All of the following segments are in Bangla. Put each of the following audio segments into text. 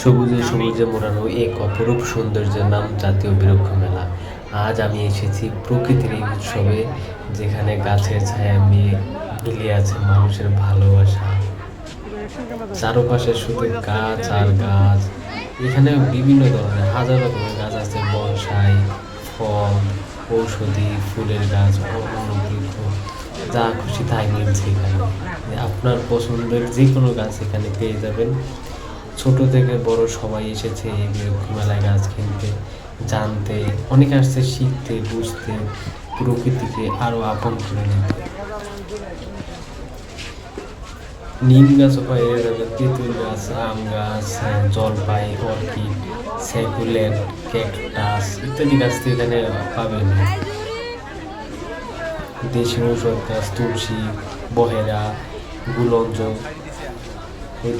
সবুজে সবুজে মোড়ানো এক অপরূপ সৌন্দর্যের নাম জাতীয় বৃক্ষ মেলা। আজ আমি এসেছি প্রকৃতির এই উৎসবে, যেখানে গাছের ছায়া মিয়ে মিলিয়ে আছে মানুষের ভালোবাসা। চারপাশে শুধু গাছ আর গাছ। এখানে বিভিন্ন ধরনের, হাজার রকমের গাছ আছে, বনসাই, ফল, ঔষধি, ফুলের গাছ অন্য বৃক্ষ, যা খুশি তাই মিলছে এখানে। আপনার পছন্দের যে কোনো গাছ এখানে পেয়ে যাবেন। ছোট থেকে বড় সবাই এসেছে এই বৃক্ষ মেলায় গাছ কিনতে জানতে অনেকে আসছে শিখতে বুঝতে প্রকৃতিকে আরও আপন করে নিতে। নিম পাওয়া যাবে তেঁতুল গাছ আম গাছ হ্যাঁ, জলপাই অর্কিড সেকুলেন্ট ক্যাকটাস ইত্যাদি গাছ তো এখানে পাবেন। দেশি ঔষধ গাছ তুলসী বহেরা গুলঞ্জ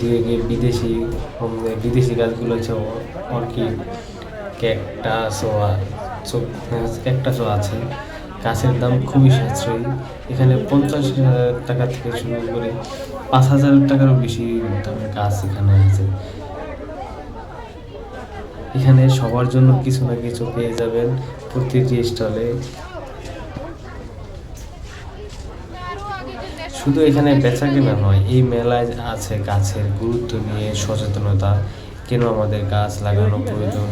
গিয়ে বিদেশি বিদেশি গাছগুলো হচ্ছে অর্কিড ক্যাকটাসও ক্যাকটাসও আছে। গাছের দাম খুবই সাশ্রয়ী। এখানে পঞ্চাশ হাজার টাকা থেকে শুরু করে পাঁচ হাজার টাকারও বেশি দামের গাছ এখানে আছে। এখানে সবার জন্য কিছু না কিছু পেয়ে যাবেন প্রতিটি স্টলে। শুধু এখানে বেচা কেনা নয়, এই মেলায় আছে গাছের গুরুত্ব নিয়ে সচেতনতা। কেন আমাদের গাছ লাগানো প্রয়োজন?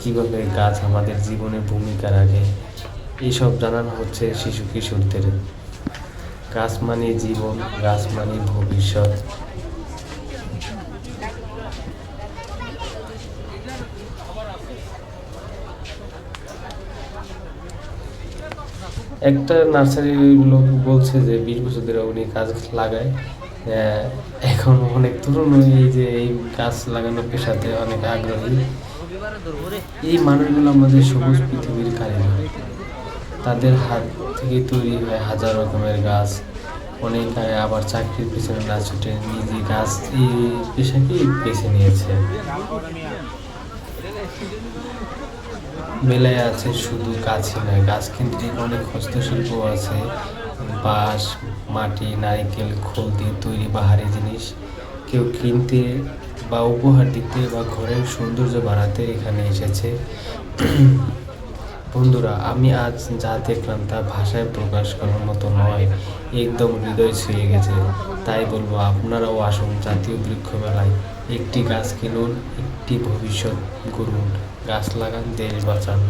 কীভাবে গাছ আমাদের জীবনে ভূমিকা রাখে? এইসব জানানো হচ্ছে শিশু কিশোরদের। গাছ মানে জীবন, গাছ মানে ভবিষ্যৎ। একটা নার্সারি লোক বলছে যে বিশ বছর ধরে উনি গাছ লাগায় এখন অনেক তরুণ এই যে এই গাছ লাগানোর পেশাতে অনেক আগ্রহী। এই মানুষগুলো আমাদের সবুজ পৃথিবীর কারিগর। তাদের হাত থেকে তৈরি হয় হাজার রকমের গাছ। অনেক আবার চাকরির পিছনে না ছুটে নিজে গাছ এই পেশাকেই বেছে নিয়েছে। মেলায় আছে, শুধু গাছই নয়, গাছ কেন্দ্রিক অনেক হস্তশিল্প আছে। বাঁশ, মাটি, নারকেল, খোল দিয়ে তৈরি বাহারি জিনিস। কেউ কিনতে বা উপহার দিতে বা ঘরের সৌন্দর্য বাড়াতে এখানে এসেছে। বন্ধুরা, আমি আজ যা দেখলাম তা ভাষায় প্রকাশ করার মতো নয়, একদম হৃদয় ছুঁয়ে গেছে। তাই বলব, আপনারাও আসুন জাতীয় বৃক্ষ মেলায় একটি গাছ কিনুন, একটি ভবিষ্যৎ গড়ুন। গাছ লাগান দেশ বাঁচান।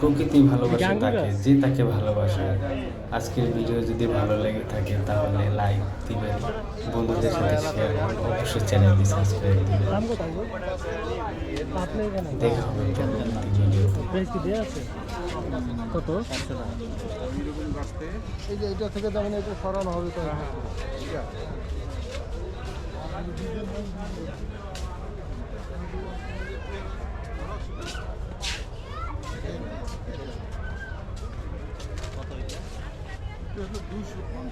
প্রকৃতি ভালোবাসে তাকে? যে তাকে ভালোবাসে। আজকের ভিডিও যদি ভালো লেগে থাকে তাহলে লাইক দিবেন। বন্ধুদের সাথে শেয়ার করুন অবশ্যই চ্যানেলটি সাবস্ক্রাইব দিবেন। দেখা হবে পরবর্তী ভিডিওতে কত? এই যে এটা থেকে যেমন এটা সরানো হবে তো। Duş yapmam